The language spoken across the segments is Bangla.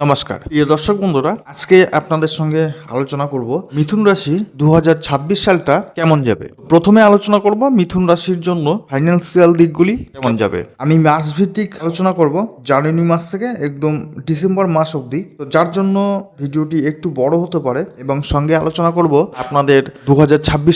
নমস্কার। প্রিয় দর্শক বন্ধুরা, আজকে আপনাদের সঙ্গে আলোচনা করব মিথুন রাশির দু হাজার ছাব্বিশ সালটা কেমন যাবে? প্রথমে আলোচনা করব মিথুন রাশির জন্য ফাইন্যান্সিয়াল দিকগুলি কেমন যাবে। আমি মাস ভিত্তিক আলোচনা করব, জানুয়ারি মাস থেকে একদম ডিসেম্বর মাস অবধি। তো যার জন্য ভিডিওটি একটু বড় হতে পারে এবং সঙ্গে আলোচনা করব আপনাদের দু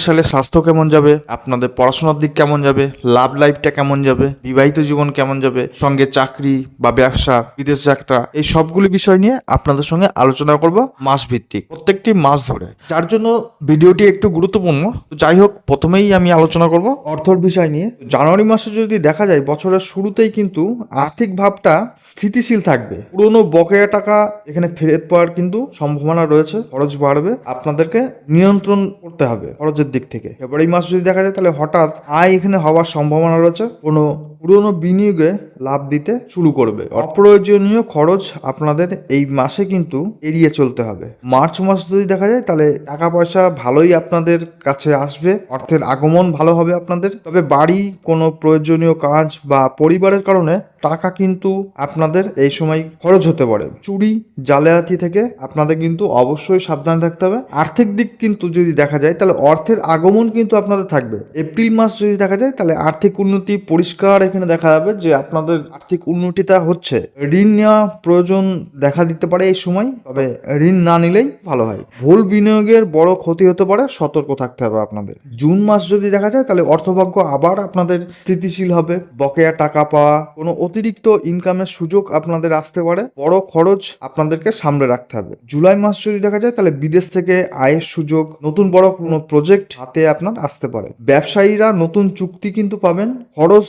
সালে স্বাস্থ্য কেমন যাবে, আপনাদের পড়াশোনার দিক কেমন যাবে, লাভ লাইফটা কেমন যাবে, বিবাহিত জীবন কেমন যাবে, সঙ্গে চাকরি বা ব্যবসা, বিদেশ যাত্রা, এই সবগুলি বিষয় নিয়ে আপনাদের সঙ্গে আলোচনা করব মাস ভিত্তিক প্রত্যেকটি মাস ধরে। যার জন্য ভিডিওটি একটু গুরুত্বপূর্ণ। যাই হোক, প্রথমেই আমি আলোচনা করব অর্থর বিষয় নিয়ে। জানুয়ারি মাসে যদি দেখা যায়, বছরের শুরুতেই কিন্তু আর্থিক ভাবটা স্থিতিশীল থাকবে। পুরনো বকেয়া টাকা এখানে ফেরত পাওয়ার কিন্তু সম্ভাবনা রয়েছে, খরচ বাড়বে। আপনাদেরকে নিয়ন্ত্রণ করতে হবে খরচের দিক থেকে। ফেব্রুয়ারি মাস যদি দেখা যায়, তাহলে হঠাৎ আয় এখানে হওয়ার সম্ভাবনা রয়েছে। কোনো পুরনো বিনিয়োগে লাভ দিতে শুরু করবে। অপ্রয়োজনীয় খরচ আপনাদের এই মাসে কিন্তু এড়িয়ে চলতে হবে। মার্চ মাস যদি দেখা যায়, তাহলে টাকা পয়সা ভালোই আপনাদের কাছে আসবে, অর্থের আগমন ভালো হবে আপনাদের। তবে বাড়ি, কোনো প্রয়োজনীয় কাজ বা পরিবারের কারণে টাকা কিন্তু আপনাদের এই সময় খরচ হতে পারে। চুরি, জালিয়াতি থেকে আপনাদের কিন্তু অবশ্যই সাবধান থাকতে হবে। আর্থিক দিক কিন্তু যদি দেখা যায়, তাহলে অর্থের আগমন কিন্তু আপনাদের থাকবে। এপ্রিল মাস যদি দেখা যায়, তাহলে আর্থিক উন্নতি পরিষ্কার এখানে দেখা যাবে যে আপনাদের আর্থিক উন্নতিটা হচ্ছে। ঋণ নেওয়া প্রয়োজন দেখা দিতে পারে এই সময়, তবে ঋণ না নিলেই ভালো হয়। ভুল বিনিয়োগের বড় ক্ষতি হতে পারে, সতর্ক থাকতে হবে আপনাদের। জুন মাস যদি দেখা যায়, তাহলে অর্থভাগ্য আবার আপনাদের স্থিতিশীল হবে। বকেয়া টাকা পাওয়া, কোনো অতিরিক্ত ইনকামের সুযোগ আপনাদের আসতে পারে। বড় খরচ আপনাদেরকে সামলে রাখতে হবে। জুলাই মাস যদি দেখা যায়, তাহলে বিদেশ থেকে আয়ের সুযোগ, নতুন বড় কোনো প্রজেক্ট হাতে আপনার আসতে পারে। ব্যবসায়ীরা নতুন চুক্তি কিন্তু পাবেন। খরচ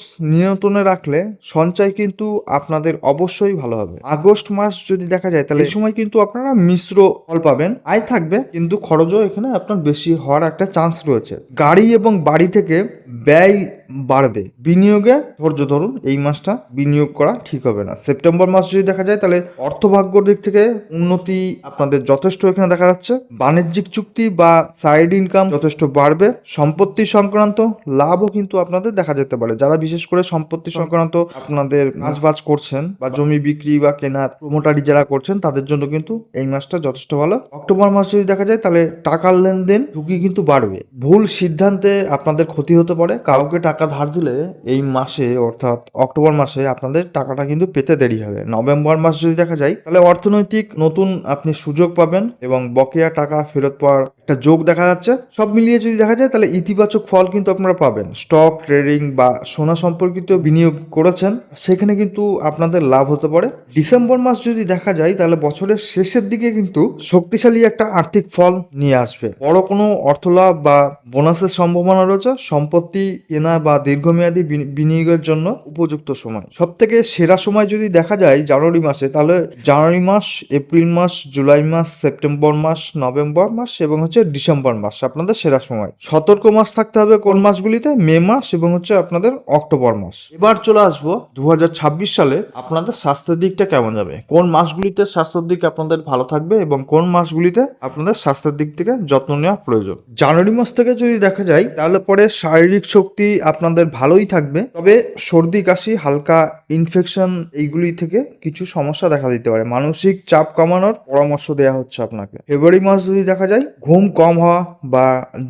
নিয়ন্ত্রণে রাখলে সঞ্চয় কিন্তু আপনাদের অবশ্যই ভালো হবে। আগস্ট মাস যদি দেখা যায়, তাহলে এই সময় কিন্তু আপনারা মিশ্র ফল পাবেন। আয় থাকবে, কিন্তু খরচও এখানে আপনার বেশি হওয়ার একটা চান্স রয়েছে। গাড়ি এবং বাড়ি থেকে ব্যয় বাড়বে। বিনিয়োগে, ধৈর্য ধরুন, এই মাসটা বিনিয়োগ করা ঠিক হবে না। সেপ্টেম্বর মাস যদি দেখা যায়, তাহলে অর্থভাগ্যর দিক থেকে উন্নতি আপনাদের যথেষ্ট এখানে দেখা যাচ্ছে। বাণিজ্যিক চুক্তি বা সাইড ইনকাম যথেষ্ট বাড়বে। সম্পত্তি সংক্রান্ত লাভও কিন্তু আপনাদের দেখা যেতে পারে। যারা বিশেষ করে সম্পত্তি সংক্রান্ত আপনাদের কাজবাজ করছেন বা জমি বিক্রি বা কেনার প্রমোটারি যারা করছেন, তাদের জন্য কিন্তু এই মাসটা যথেষ্ট ভালো। অক্টোবর মাস যদি দেখা যায়, তাহলে টাকার লেনদেন ঝুঁকি কিন্তু বাড়বে। ভুল সিদ্ধান্তে আপনাদের ক্ষতি হতে পারে। কাউকে টাকা ধার দিলে এই মাসে, অর্থাৎ অক্টোবর মাসে আপনাদের টাকাটা কিন্তু পেতে দেরি হবে। নভেম্বর মাস যদি দেখা যায়, তাহলে অর্থনৈতিক নতুন আপনি সুযোগ পাবেন এবং বকেয়া টাকা ফেরত পাওয়ার একটা যোগ দেখা যাচ্ছে। সব মিলিয়ে যদি দেখা যায়, তাহলে ইতিবাচক ফল কিন্তু আপনারা পাবেন। স্টক, ট্রেডিং বা সোনা সম্পর্কিত বিনিয়োগ করেছেন, সেখানে কিন্তু আপনাদের লাভ হতে পারে। ডিসেম্বর মাস যদি দেখা যায়, তাহলে বছরের শেষের দিকে কিন্তু শক্তিশালী একটা আর্থিক ফল নিয়ে আসবে। বড় কোনো অর্থলাভ বা বোনাসের সম্ভাবনা রয়েছে। সম্পত্তি কেনা বা দীর্ঘমেয়াদী বিনি- বিনিয়োগের জন্য উপযুক্ত সময়। সব থেকে সেরা সময় যদি দেখা যায় জানুয়ারি মাসে, তাহলে জানুয়ারি মাস, এপ্রিল মাস, জুলাই মাস, সেপ্টেম্বর মাস, নভেম্বর মাস এবং হচ্ছে ডিসেম্বর মাস আপনাদের সেরা সময়। সতর্ক মাস থাকতে হবে কোন মাসগুলিতে? মে মাস এবং হচ্ছে আপনাদের অক্টোবর মাস। এবার চলে আসব দু হাজার ছাব্বিশ সালে আপনাদের স্বাস্থ্যের দিকটা কেমন যাবে? কোন মাসগুলিতে স্বাস্থ্যের দিক আপনাদের ভালো থাকবে এবং কোন মাসগুলিতে আপনাদের স্বাস্থ্যের দিক থেকে যত্ন নেওয়া প্রয়োজন? জানুয়ারি মাস থেকে যদি দেখা যায়, তাহলে পরে শারীরিক শক্তি আপনাদের ভালোই থাকবে। তবে সর্দি, কাশি, হালকা ইনফেকশন এইগুলি থেকে কিছু সমস্যা দেখা দিতে পারে। মানসিক চাপ কমানোর পরামর্শ দেওয়া হচ্ছে আপনাকে। ফেব্রুয়ারি মাস যদি দেখা যায়, ঘুম কম হওয়া বা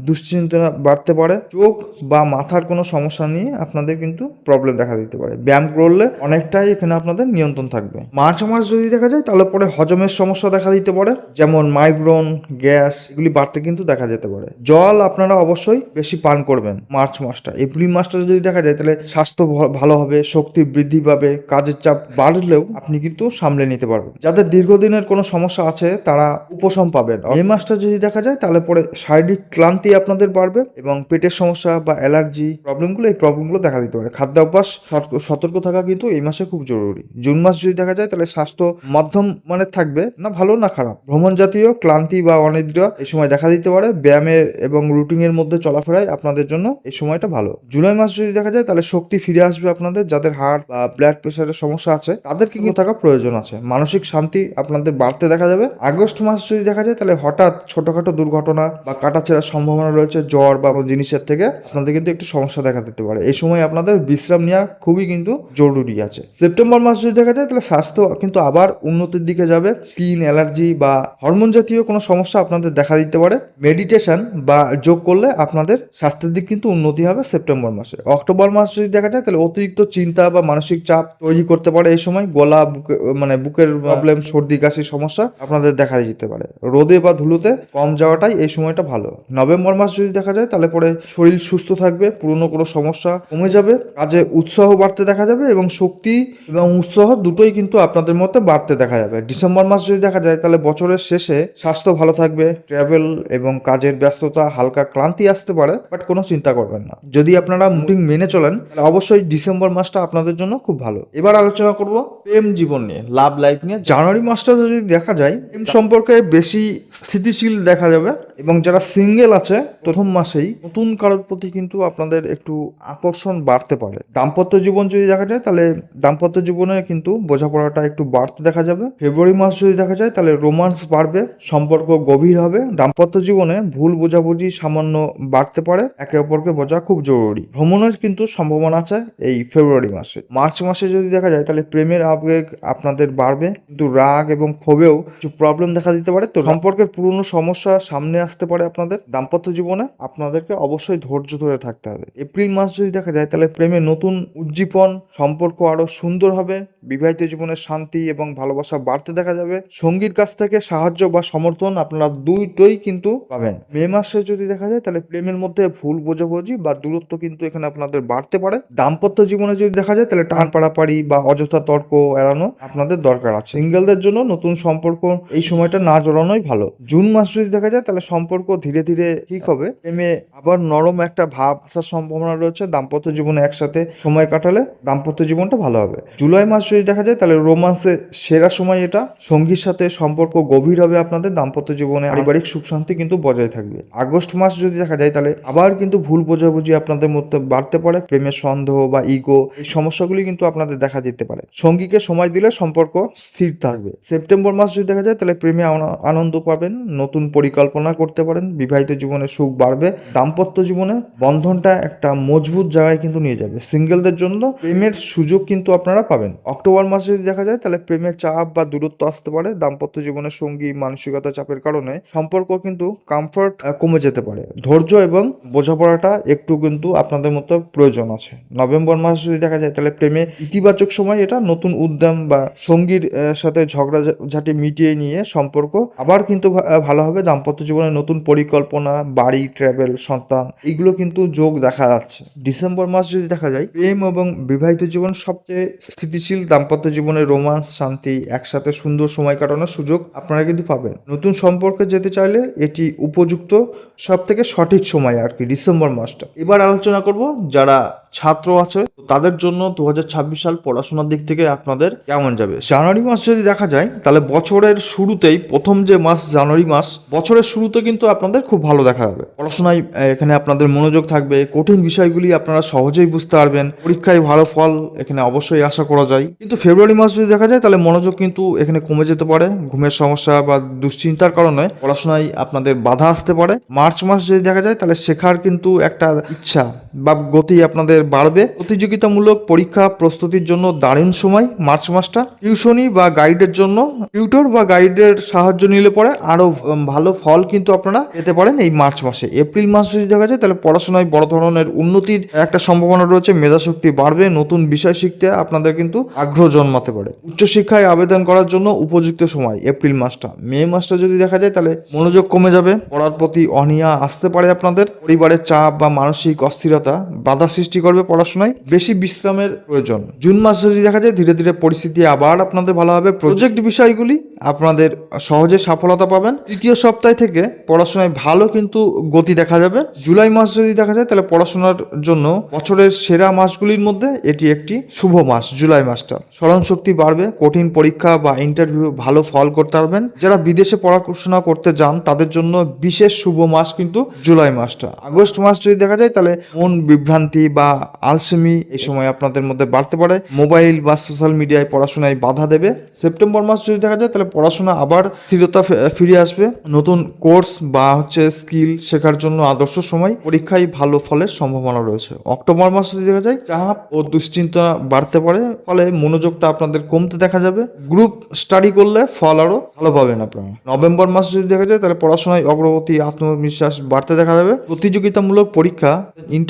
দুশ্চিন্তা বাড়তে পারে। চোখ বা মাথার কোনো সমস্যা নিয়ে আপনাদের কিন্তু প্রবলেম দেখা দিতে পারে। ব্যায়াম করলে অনেকটাই এখানে আপনাদের নিয়ন্ত্রণ থাকবে। মার্চ মাস যদি দেখা যায়, তাহলে পরে হজমের সমস্যা দেখা দিতে পারে। যেমন মাইগ্রেন গ্যাস এগুলি বাড়তে কিন্তু দেখা যেতে পারে। জল আপনারা অবশ্যই বেশি পান করবেন মার্চ মাসটা। এপ্রিল মাসটা যদি দেখা যায়, তাহলে স্বাস্থ্য ভালো হবে, শক্তি বৃদ্ধি পাবে, কাজের চাপ বাড়লেও আপনি কিন্তু সামলে নিতে পারবেন। যাদের দীর্ঘদিনের কোনো সমস্যা আছে, তারা উপশম পাবেন। এই মাসটা যদি দেখা যায়, তাহলে পরে শারীরিক ক্লান্তি আপনাদের বাড়বে এবং পেটের সমস্যা বা অ্যালার্জি প্রবলেমগুলো, এই প্রবলেমগুলো দেখা দিতে পারে। খাদ্যাভ্যাস সত- সতর্ক থাকা কিন্তু এই মাসে খুব জরুরি। জুন মাস যদি দেখা যায়, তাহলে স্বাস্থ্য মাধ্যম মানের থাকবে না ভালো না খারাপ। ভ্রমণ জাতীয়, ক্লান্তি বা অনিদ্রা এই সময় দেখা দিতে পারে। ব্যায়ামের এবং রুটিনের মধ্যে চলাফেরায় আপনাদের জন্য এই সময়টা ভালো। জুলাই জুলাই মাস যদি দেখা যায়, তাহলে শক্তি ফিরে আসবে আপনাদের, যাদের হার্ট বা ব্লাড প্রেশারের সমস্যা আছে তাদের কিন্তু থাকা প্রয়োজন আছে। মানসিক শান্তি আপনাদের বাড়তে দেখা যাবে। আগস্ট মাস যদি দেখা যায়, তাহলে হঠাৎ ছোটখাটো দুর্ঘটনা বা কাটাছেড়ার সম্ভাবনা রয়েছে, জ্বর বা কোনো জিনিসের থেকে, আপনাদের কিন্তু একটু সমস্যা দেখা দিতে পারে। এই সময় আপনাদের বিশ্রাম নেওয়া খুবই কিন্তু জরুরি আছে। সেপ্টেম্বর মাস যদি দেখা যায়, তাহলে স্বাস্থ্য কিন্তু আবার উন্নতির দিকে যাবে। স্কিন, অ্যালার্জি বা হরমোন জাতীয় কোনো সমস্যা আপনাদের দেখা দিতে পারে। মেডিটেশন বা যোগ করলে আপনাদের স্বাস্থ্যের দিক কিন্তু উন্নতি হবে সেপ্টেম্বর মাসে। অক্টোবর মাস যদি দেখা যায় তাহলে অতিরিক্ত চিন্তা বা মানসিক চাপ তৈরি করতে পারে এই সময়। গলা বুকে মানে বুকের প্রবলেম সর্দি কাশির সমস্যা আপনাদের দেখা যেতে পারে। রোদে বা ধুলোতে কম যাওয়াটাই এই সময়টা ভালো। নভেম্বর মাস যদি দেখা যায় তাহলে পরে শরীর সুস্থ থাকবে পুরনো কোনো সমস্যা কমে যাবে কাজে উৎসাহ বাড়তে দেখা যাবে এবং শক্তি এবং উৎসাহ দুটোই কিন্তু আপনাদের মধ্যে বাড়তে দেখা যাবে। ডিসেম্বর মাস যদি দেখা যায় তাহলে বছরের শেষে স্বাস্থ্য ভালো থাকবে ট্রাভেল এবং কাজের ব্যস্ততা হালকা ক্লান্তি আসতে পারে বাট কোনো চিন্তা করবেন না। যদি আপনারা মুটিং মেনে চলেন অবশ্যই ডিসেম্বর মাসটা আপনাদের জন্য খুব ভালো। এবার আলোচনা করব প্রেম জীবন নিয়ে, লাভ লাইফ নিয়ে। জানুয়ারি মাসটা যদি দেখা যায়, প্রেম সম্পর্কে বেশি স্থিতিশীল দেখা যাবে এবং যারা সিঙ্গেল আছে, প্রথম মাসেই নতুন কারোর প্রতি কিন্তু আপনাদের একটু আকর্ষণ বাড়তে পারে। দাম্পত্য জীবন যদি দেখা যায়, তাহলে দাম্পত্য জীবনে কিন্তু বোঝাপড়াটা একটু বাড়তে দেখা যাবে। ফেব্রুয়ারি মাস যদি দেখা যায়, তাহলে রোমান্স বাড়বে, সম্পর্ক গভীর হবে। দাম্পত্য জীবনে ভুল বোঝাবুঝি সামান্য বাড়তে পারে। একে অপরকে বোঝা খুব জরুরি। ভ্রমণের কিন্তু সম্ভাবনা আছে এই ফেব্রুয়ারি মাসে। মার্চ মাসে যদি দেখা যায়, তাহলে প্রেমের আবেগ আপনাদের বাড়বে, কিন্তু রাগ এবং ক্ষোভেও কিছু প্রবলেম দেখা দিতে পারে। তো সম্পর্কের পুরনো সমস্যা সামনে আসতে পারে আপনাদের। দাম্পত্য জীবনে আপনাদেরকে অবশ্যই ধৈর্য ধরে থাকতে হবে। এপ্রিল মাস যদি দেখা যায়, তাহলে প্রেমে নতুন উজ্জীবন, সম্পর্ক আরও সুন্দর হবে, বিবাহিত জীবনে শান্তি এবং ভালোবাসা বাড়তে দেখা যাবে। সঙ্গীর কাছ থেকে সাহায্য বা সমর্থন আপনারা দুইটোই কিন্তু পাবেন। মে মাসে যদি দেখা যায়, তাহলে প্রেমের মধ্যে ভুল বোঝাবুঝি বা দূরত্ব কিন্তু এখানে আপনাদের বাড়তে পারে। দাম্পত্য জীবনে যদি দেখা যায়, তাহলে টান পাড়াপাড়ি বা অযথা তর্ক এড়ানো আপনাদের দরকার আছে। সিঙ্গেলদের জন্য নতুন সম্পর্ক এই সময়টা না জড়ানোই ভালো। জুন মাস যদি দেখা যায়, তাহলে সম্পর্ক ধীরে ধীরে ঠিক হবে। প্রেমে আবার নরম একটা ভাব আসার সম্ভাবনা রয়েছে। দাম্পত্য জীবনে একসাথে সময় কাটালে দাম্পত্য জীবনটা ভালো হবে। জুলাই মাস যদি দেখা যায়, তাহলে রোমান্সে সেরা সময় এটা। সঙ্গীর সাথে সম্পর্ক গভীর হবে আপনাদের। দাম্পত্য জীবনে পারিবারিক সুখ শান্তি কিন্তু বজায় থাকবে। আগস্ট মাস যদি দেখা যায়, তাহলে আবার কিন্তু ভুল বোঝাবুঝি আপনাদের মধ্যে বাড়তে পারে, প্রেমের সন্দেহ বা ইগো এই সমস্যাগুলি কিন্তু আপনাদের দেখা দিতে পারে। সঙ্গীকে সময় দিলে সম্পর্ক স্থির থাকবে। সেপ্টেম্বর মাস যদি দেখা যায়, তাহলে প্রেমে আনন্দ পাবেন, নতুন পরিকল্পনা করতে পারেন, বিবাহিত জীবনে সুখ বাড়বে, দাম্পত্য জীবনে বন্ধনটা একটা মজবুত জায়গায় কিন্তু নিয়ে যাবে। সিঙ্গেলদের জন্য প্রেমের সুযোগ কিন্তু আপনারা পাবেন। অক্টোবর মাসে যদি দেখা যায়, তাহলে প্রেমের চাপ বা দূরত্ব আসতে পারে, দাম্পত্য জীবনের সঙ্গী, মানসিকতা চাপের কারণে সম্পর্ক কিন্তু কমফর্ট কমে যেতে পারে। ধৈর্য এবং বোঝাপড়াটা একটু কিন্তু আপনাদের মতো প্রয়োজন আছে। নভেম্বর মাস যদি দেখা যায় তাহলে প্রেমে ইতিবাচক সময় এটা নতুন উদ্যম বা সঙ্গীর সাথে ঝগড়া ঝাঁটি মিটিয়ে নিয়ে সম্পর্ক আবার কিন্তু ভা- আহ, ভালো হবে। দাম্পত্য জীবনে নতুন পরিকল্পনা বাড়ি ট্রাভেল সন্তান এগুলো কিন্তু যোগ দেখা যাচ্ছে। ডিসেম্বর মাস যদি দেখা যায় প্রেম এবং বিবাহিত জীবন সবচেয়ে স্থিতিশীল দাম্পত্য জীবনে রোমান্স শান্তি একসাথে সুন্দর সময় কাটানোর সুযোগ আপনারা কিন্তু পাবেন। নতুন সম্পর্কে যেতে চাইলে এটি উপযুক্ত সব থেকে সঠিক সময় আর কি ডিসেম্বর মাসটা। এবার আলোচনা করব, যারা ছাত্র আছে তাদের জন্য দু হাজার ছাব্বিশ সাল পড়াশোনার দিক থেকে আপনাদের কেমন যাবে? জানুয়ারি মাস যদি দেখা যায়, তাহলে বছরের শুরুতেই, প্রথম যে মাস, জানুয়ারি মাস, বছরের শুরুতে কিন্তু আপনাদের খুব ভালো দেখা যাবে। পড়াশোনায় এখানে আপনাদের মনোযোগ থাকবে, কঠিন বিষয়গুলি আপনারা সহজেই বুঝতে পারবেন, পরীক্ষায় ভালো ফল এখানে অবশ্যই আশা করা যায়। কিন্তু ফেব্রুয়ারি মাস যদি দেখা যায়, তাহলে মনোযোগ কিন্তু এখানে কমে যেতে পারে, ঘুমের সমস্যা বা দুশ্চিন্তার কারণে পড়াশোনায় আপনাদের বাধা আসতে পারে। মার্চ মাস যদি দেখা যায়, তাহলে শেখার কিন্তু একটা ইচ্ছা বা গতি আপনাদের বাড়বে। প্রতিযোগিতামূলক পরীক্ষা প্রস্তুতির জন্য দারুণ সময়, মার্চ মাসটা। টিউশনি বা গাইডের জন্য, টিউটর বা গাইডের সাহায্য নিলে পরে আরও ভালো ফল কিন্তু আপনারা পেতে পারেন এই মার্চ মাসে। এপ্রিল মাস যদি দেখা যায়, তাহলে পড়াশোনায় বড় ধরনের উন্নতির একটা সম্ভাবনা রয়েছে, মেধাশক্তি বাড়বে, নতুন বিষয় শিখতে আপনাদের কিন্তু আগ্রহ জন্মাতে পারে। উচ্চশিক্ষায় আবেদন করার জন্য উপযুক্ত সময়, এপ্রিল মাসটা। মে মাসটা যদি দেখা যায়, তাহলে মনোযোগ কমে যাবে, পড়ার প্রতি অনীহা আসতে পারে আপনাদের। পরিবারের চাপ বা মানসিক অস্থিরতা বাধা সৃষ্টি করবে পড়াশোনায়, বেশি বিশ্রামের প্রয়োজন। জুন মাস যদি দেখা যায়, ধীরে ধীরে পরিস্থিতি আবার আপনাদের ভালো হবে। প্রজেক্ট বিষয়গুলি আপনাদের সহজে সফলতা পাবেন। তৃতীয় সপ্তাহ থেকে পড়াশোনায় ভালো কিন্তু গতি দেখা যাবে। জুলাই মাস যদি দেখা যায়, তাহলে পড়াশোনার জন্য বছরের সেরা মাসগুলির মধ্যে এটি একটি শুভ মাস, জুলাই মাসটা। স্মরণ শক্তি বাড়বে, কঠিন পরীক্ষা বা ইন্টারভিউ ভালো ফল করতে পারবেন। যারা বিদেশে পড়াশোনা করতে যান, তাদের জন্য বিশেষ শুভ মাস কিন্তু জুলাই মাসটা। আগস্ট মাস যদি দেখা যায়, তাহলে মন বিভ্রান্তি বা আলসেমি এই সময় আপনাদের মধ্যে বাড়তে পারে। মোবাইল বা সোশ্যাল মিডিয়ায় পড়াশোনায় বাধা দেবে। সেপ্টেম্বর মাস যদি দেখা যায়, তাহলে পড়াশোনা আবার স্থিরতা ফিরে আসবে। নতুন কোর্স বা হচ্ছে স্কিল শেখার জন্য আদর্শ সময় পরীক্ষায় ভালো ফলের সম্ভাবনা রয়েছে। অক্টোবর মাস যদি দেখা যায়, চাপ ও দুশ্চিন্তা বাড়তে পারে, ফলে মনোযোগটা আপনাদের কমতে দেখা যাবে। গ্রুপ স্টাডি করলে ফল আরও ভালো পাবেন আপনারা। নভেম্বর মাস যদি দেখা যায়, তাহলে পড়াশোনায় অগ্রগতি, আত্মবিশ্বাস বাড়তে দেখা যাবে। প্রতিযোগিতামূলক পরীক্ষা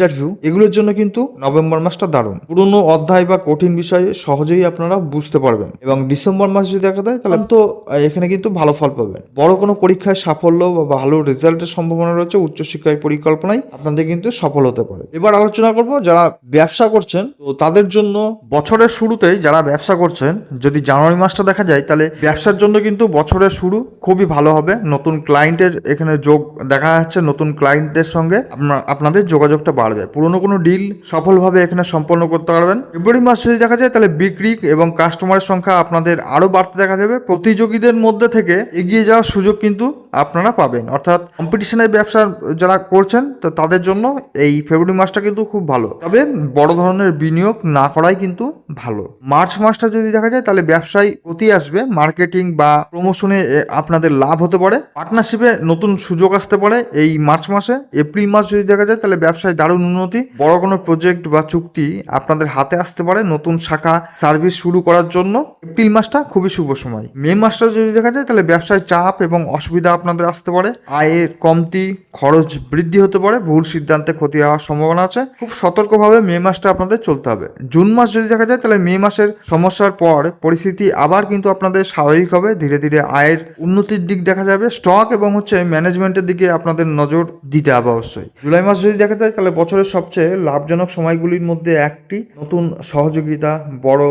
ইন্টারভিউ এগুলোর জন্য কিন্তু নভেম্বর মাসটা দারুণ। পুরনো অধ্যায় বা কঠিন বিষয়ে সহজেই আপনারা বুঝতে পারবেন। এবং ডিসেম্বর মাস যদি দেখা যায় তাহলে তো এখানে কিন্তু ভালো ফল পাবেন। বড় কোনো পরীক্ষায় সাফল্য বা ভালো রেজাল্টের সম্ভাবনা রয়েছে উচ্চশিক্ষায় পরিকল্পনায় আপনাদের কিন্তু সফল হতে পারে। এবার আলোচনা করব যারা ব্যবসা করছেন তো তাদের জন্য বছরের শুরুতেই যারা ব্যবসা করছেন যদি জানুয়ারি মাসটা দেখা যায় তাহলে ব্যবসার জন্য কিন্তু বছরের শুরু খুবই ভালো হবে। নতুন ক্লায়েন্টের এখানে যোগ দেখা যাচ্ছে নতুন ক্লায়েন্টদের সঙ্গে আপনা- আপনাদের যোগাযোগটা বাড়বে। পুরনো কোনো ডিল সফলভাবে এখানে সম্পন্ন করতে পারবেন। ফেব্রুয়ারি মাস যদি দেখা যায়, তাহলে বিক্রি এবং কাস্টমারের সংখ্যা আপনাদের আরও বাড়তে দেখা যাবে। প্রতিযোগীদের মধ্যে থেকে এগিয়ে যাওয়ার সুযোগ কিন্তু আপনারা পাবেন। অর্থাৎ কম্পিটিশনের ব্যবসা যারা করছেন, তো তাদের জন্য এই ফেব্রুয়ারি মাসটা কিন্তু খুব ভালো। তবে বড় ধরনের বিনিয়োগ না করাই কিন্তু ভালো। মার্চ মাসটা যদি দেখা যায়, তাহলে ব্যবসায় গতি আসবে। মার্কেটিং বা প্রমোশনে আপনাদের লাভ হতে পারে। পার্টনারশিপে নতুন সুযোগ আসতে পারে এই মার্চ মাসে। এপ্রিল মাস যদি দেখা যায়, তাহলে ব্যবসায় দারুণ উন্নতি বড় কোনো প্রজেক্ট বা চুক্তি আপনাদের হাতে আসতে পারে নতুন শাখা সার্ভিস শুরু করার জন্য। এপ্রিল মাসটা খুবই শুভ সময়। মে মাসটা যদি দেখা যায় তাহলে ব্যবসায় চাপ এবং অসুবিধা আপনাদের আসতে পারে। আয়ের কমতি, খরচ বৃদ্ধি হতে পারে, ভুল সিদ্ধান্তে ক্ষতি হওয়ার সম্ভাবনা আছে। খুব সতর্কভাবে মে মাসটা আপনাদের চলতে হবে। জুন মাস যদি দেখা যায় তাহলে মে মাসের সমস্যার পর পরিস্থিতি আবার কিন্তু আপনাদের স্বাভাবিক হবে। ধীরে ধীরে আয়ের উন্নতির দিক দেখা যাবে। স্টক এবং হচ্ছে ম্যানেজমেন্টের দিকে আপনাদের নজর দিতে হবে অবশ্যই। জুলাই মাস যদি দেখা যায় তাহলে বছরের সবচেয়ে লাভজনক সময়গুলির মধ্যে একটি। নতুন সহযোগিতা, বড়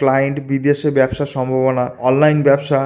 ক্লায়েন্ট বিদেশে ব্যবসার সম্ভাবনা অনলাইন ব্যবসা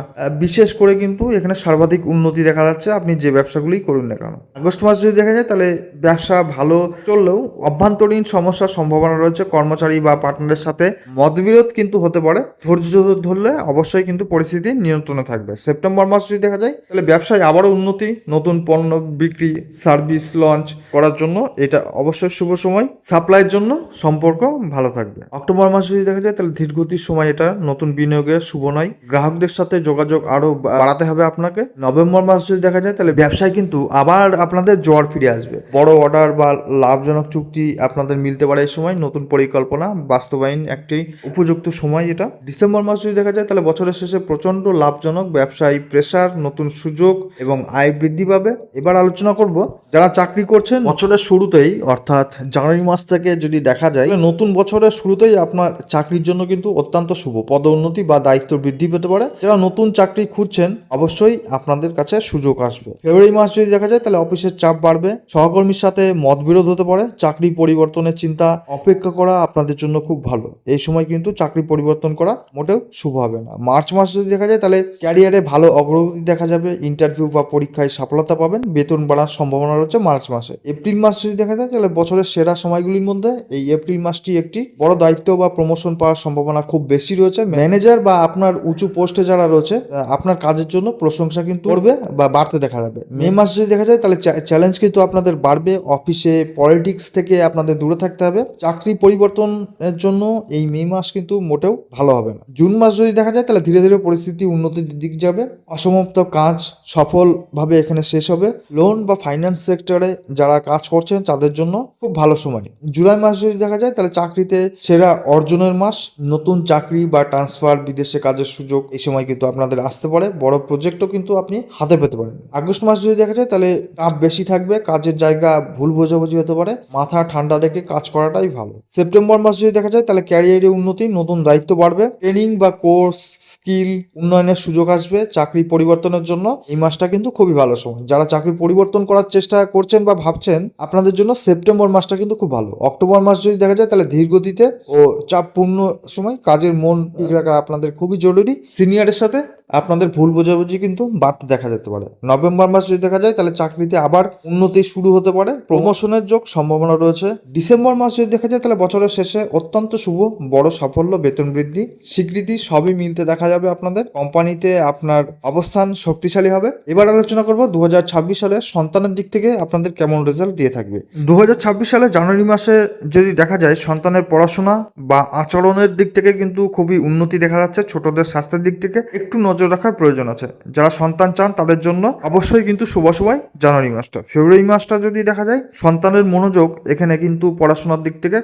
বিশেষ করে কিন্তু এখানে সর্বাধিক উন্নতি দেখা যাচ্ছে। আপনি যে ব্যবসাগুলি করুন না কেন। আগস্ট মাস যদি দেখা যায়, তাহলে ব্যবসা ভালো চললেও অভ্যন্তরীণ সমস্যার সম্ভাবনা রয়েছে। কর্মচারী বা পার্টনারের সাথে মতবিরোধ কিন্তু হতে পারে। ধৈর্য ধরলে অবশ্যই কিন্তু পরিস্থিতি নিয়ন্ত্রণে থাকবে। সেপ্টেম্বর মাস যদি দেখা যায়, তাহলে ব্যবসায় আবারও উন্নতি, নতুন পণ্য বিক্রি সার্ভিস লঞ্চ করার জন্য এটা অবশ্যই শুভ সময়। সাপ্লাইয়ের জন্য সম্পর্ক ভালো থাকবে। অক্টোবর মাস যদি দেখা যায়, তাহলে ধীরগতির সময় এটা নতুন বিনিয়োগের শুভ নয়। গ্রাহকদের সাথে যোগাযোগ আরও বাড়াতে হবে আপনাকে। নভেম্বর মাস যদি দেখা যায়, তাহলে ব্যবসায় কিন্তু আবার আপনাদের জ্বর ফিরে আসবে। বড় অর্ডার বা লাভজনক চুক্তি আপনাদের মিলতে পারে এই সময়। নতুন পরিকল্পনা, বাস্তবায়ন একটি উপযুক্ত সময় এটা। ডিসেম্বর মাস যদি দেখা যায়, তাহলে বছরের শেষে প্রচণ্ড লাভজনক ব্যবসায়ী প্রেসার নতুন সুযোগ এবং আয় বৃদ্ধি পাবে। এবার আলোচনা করব, যারা চাকরি করছেন, বছরের শুরুতেই, অর্থাৎ জানুয়ারি মাস থেকে যদি দেখা যায় নতুন বছরের শুরুতেই আপনার চাকরির জন্য কিন্তু অত্যন্ত শুভ। পদোন্নতি বা দায়িত্ব বৃদ্ধি পেতে পারে। যারা নতুন চাকরি খুঁজছেন, অবশ্যই আপনাদের কাছে সুযোগ আসবে। ফেব্রুয়ারি মাস যদি দেখা যায়, তাহলে অফিসের চাপ বাড়বে। সহকর্মীর সাথে মতবিরোধ হতে পারে। চাকরি পরিবর্তনের চিন্তা, অপেক্ষা করা আপনাদের জন্য খুব ভালো। এই সময় কিন্তু চাকরি পরিবর্তন করা মোটেও শুভ হবে না। মার্চ মাস যদি দেখা যায়, তাহলে ক্যারিয়ারে ভালো অগ্রগতি দেখা যাবে। ইন্টারভিউ বা পরীক্ষায় সফলতা পাবেন। বেতন বাড়ার সম্ভাবনা রয়েছে মার্চ মাসে। এপ্রিল মাস যদি দেখা যায়, তাহলে বছরের সেরা সময়গুলির মধ্যে এই এপ্রিল মাসটি একটি বড় দায়িত্ব বা প্রমোশন পাওয়ার সম্ভাবনা খুব বেশি রয়েছে। ম্যানেজার বা আপনার উঁচু পোস্টে যারা রয়েছে আপনার কাজের জন্য প্রশংসা কিন্তু করবে বা বাড়তে দেখা যাবে। মে মাস যদি দেখা যায় তাহলে চ্যালেঞ্জ কিন্তু আপনাদের বাড়বে। অফিসে পলিটিক্স থেকে আপনাদের দূরে থাকতে হবে। চাকরি পরিবর্তনের জন্য এই মে মাস কিন্তু মোটেও ভালো হবে না। জুন মাস যদি দেখা যায় তাহলে ধীরে ধীরে পরিস্থিতি উন্নতির দিক যাবে। অসমাপ্ত কাজ সফলভাবে এখানে শেষ হবে। লোন বা ফাইন্যান্স সেক্টরে যারা কাজ করছেন তাদের জন্য খুব ভালো সময়। জুলাই মাস যদি দেখা যায়, তাহলে চাকরিতে সেরা অর্জনের মাস, নতুন চাকরি বা ট্রান্সফার বিদেশে কাজের সুযোগ এই সময় কিন্তু আপনাদের আসতে পারে। বড় প্রজেক্টও কিন্তু আপনি হাতে পেতে পারেন। আগস্ট মাস যদি দেখা যায়, তাহলে চাপ বেশি থাকবে, কাজের জায়গা ভুল বোঝাবুঝি হতে পারে, মাথা ঠান্ডা রেখে কাজ করাটাই ভালো। সেপ্টেম্বর মাস যদি দেখা যায়, তাহলে ক্যারিয়ারে উন্নতি, নতুন দায়িত্ব বাড়বে ট্রেনিং বা কোর্স স্কিল উন্নয়নের সুযোগ আসবে চাকরি পরিবর্তনের জন্য। এই মাসটা কিন্তু খুবই ভালো সময়। যারা চাকরি পরিবর্তন করার চেষ্টা করছেন বা ভাবছেন, আপনাদের জন্য সেপ্টেম্বর মাসটা কিন্তু খুব ভালো। অক্টোবর মাস যদি দেখা যায়, তাহলে ধীরগতিতে ও চাপপূর্ণ সময় কাজের মন ঠিক রাখা আপনাদের খুবই জরুরি। সিনিয়রের সাথে আপনাদের ভুল বোঝাবুঝি কিন্তু বাড়তে দেখা যেতে পারে। নভেম্বর মাস যদি দেখা যায়, তাহলে চাকরিতে আবার উন্নতি শুরু হতে পারে। প্রমোশনের যোগ সম্ভাবনা রয়েছে। ডিসেম্বর মাস যদি দেখা যায়, তাহলে বছরের শেষে অত্যন্ত শুভ, বড় সাফল্য, বেতন বৃদ্ধি, স্বীকৃতি সবই মিলতে দেখা যাবে আপনাদের। কোম্পানিতে আপনার অবস্থান শক্তিশালী হবে। এবার আলোচনা করব দু হাজার ছাব্বিশ সালে সন্তানের দিক থেকে আপনাদের কেমন রেজাল্ট দিয়ে থাকবে। দু হাজার ছাব্বিশ সালে জানুয়ারি মাসে যদি দেখা যায়, সন্তানের পড়াশোনা বা আচরণের দিক থেকে কিন্তু খুবই উন্নতি দেখা যাচ্ছে। ছোটদের স্বাস্থ্যের দিক থেকে একটু নজর রাখার প্রয়োজন আছে। যারা সন্তান চান তাদের জন্য অবশ্যই কিন্তু শুভ সময় জানুয়ারি মাসটা। ফেব্রুয়ারি মাসটা যদি দেখা যায়, সন্তানের মনোযোগ এখানে কিন্তু পড়াশোনার দিক থেকে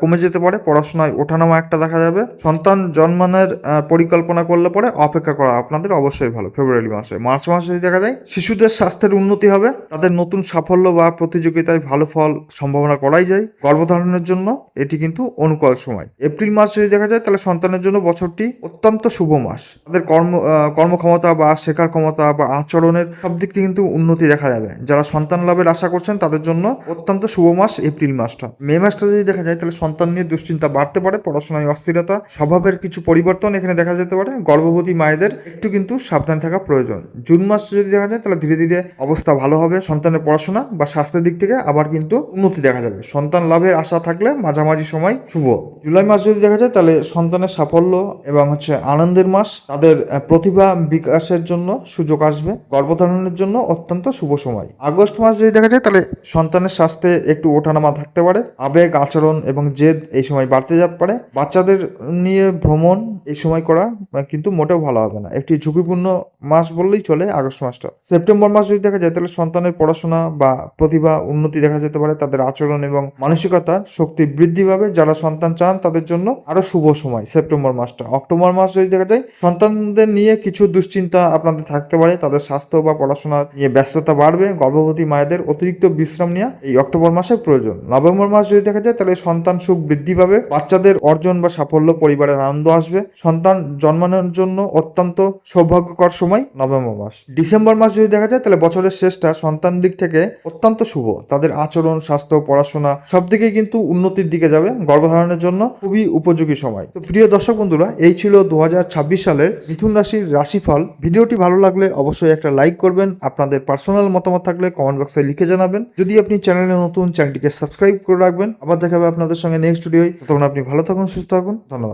কমে যেতে পারে। পড়াশোনায় ওঠানামা একটা দেখা যাবে। সন্তান জন্মানোর পরিকল্পনা করলে পরে অপেক্ষা করা আপনাদের অবশ্যই ভালো ফেব্রুয়ারি মাসে। মার্চ মাসে যদি দেখা যায়, শিশুদের স্বাস্থ্যের উন্নতি হবে। তাদের নতুন সাফল্য বা প্রতিযোগিতায় ভালো ফল সম্ভাবনা করাই যায়। গর্ভধারণের জন্য এটি কিন্তু অনুকূল সময়। এপ্রিল মাস যদি দেখা যায়, তাহলে সন্তানের জন্য বছরটি অত্যন্ত শুভ মাস। তাদের কর্ম কর্মক্ষমতা বা শেখার ক্ষমতা বা আচরণের সব দিক থেকে কিন্তু উন্নতি দেখা যাবে। যারা সন্তান লাভের আশা করছেন তাদের জন্য অত্যন্ত শুভ মাস এপ্রিল মাসটা। মে মাসটা যদি দেখা যায় তাহলে সন্তান নিয়ে দুশ্চিন্তা বাড়তে পারে পড়াশোনায় অস্থিরতা স্বভাবের কিছু পরিবর্তন এখানে দেখা যেতে পারে। গর্ভবতী মায়েদের একটু কিন্তু সাবধান থাকা প্রয়োজন। জুন মাস যদি দেখা যায় তাহলে ধীরে ধীরে অবস্থা ভালো হবে সন্তানের পড়াশোনা বা স্বাস্থ্যের দিক থেকে আবার কিন্তু উন্নতি দেখা যাবে। সন্তান লাভের আশা থাকলে মাঝামাঝি সময় শুভ। জুলাই মাস যদি দেখা যায় তাহলে সন্তানের সাফল্য এবং হচ্ছে আনন্দের মাস তাদের আহ, প্রতিভা বিকাশের জন্য সুযোগ আসবে, গর্ভধারণের জন্য অত্যন্ত শুভ সময়। আগস্ট মাস যদি দেখা যায়, তাহলে সন্তানের স্বাস্থ্যে একটু ওঠানামা থাকতে পারে। আবেগ, আচরণ এবং জেদ এই সময় বাড়তে যেতে পারে। বাচ্চাদের নিয়ে ভ্রমণ এই সময় করা কিন্তু মোটেও ভালো হবে না। একটি ঝুঁকিপূর্ণ মাস বললেই চলে আগস্ট মাসটা। সেপ্টেম্বর মাস যদি দেখা যায়, তাহলে সন্তানের পড়াশোনা বা প্রতিভা উন্নতি দেখা যেতে পারে। তাদের আচরণ এবং মানসিকতার শক্তি বৃদ্ধি পাবে। যারা সন্তান চান, তাদের জন্য আরও শুভ সময় সেপ্টেম্বর মাসটা। অক্টোবর মাস যদি দেখা যায়, সন্তানদের নিয়ে কিছু দুশ্চিন্তা আপনাদের থাকতে পারে। তাদের স্বাস্থ্য বা পড়াশোনার নিয়ে ব্যস্ততা বাড়বে। গর্ভবতী মায়েদের অতিরিক্ত বিশ্রাম নেওয়া এই অক্টোবর মাসে প্রয়োজন। নভেম্বর মাস যদি দেখা যায়, তাহলে সন্তান সুখ বৃদ্ধি পাবে। বাচ্চাদের অর্জন বা সাফল্য, পরিবারের আনন্দ আসবে। সন্তান জন্মানোর জন্য অত্যন্ত সৌভাগ্যকর সময় নভেম্বর মাস। ডিসেম্বর মাস যদি দেখা যায়, তাহলে বছরের শেষটা সন্তান দিক থেকে অত্যন্ত শুভ। তাদের আচরণ, স্বাস্থ্য, পড়াশোনা সব দিকে কিন্তু উন্নতির দিকে যাবে গর্ভধারণের জন্য খুবই উপযোগী সময়। তো প্রিয় দর্শক বন্ধুরা, এই ছিল দু হাজার ছাব্বিশ সালের মিথুন রাশির রাশিফল। ভিডিওটি ভালো লাগলে অবশ্যই একটা লাইক করবেন। আপনাদের পার্সোনাল মতামত থাকলে কমেন্ট বক্সে লিখে জানাবেন। যদি আপনি চ্যানেলে নতুন, চ্যানেলটিকে সাবস্ক্রাইব করে রাখবেন। আবার দেখা হবে আপনাদের সঙ্গে নেক্সট ভিডিওয় তখন আপনি ভালো থাকুন, সুস্থ থাকুন। ধন্যবাদ।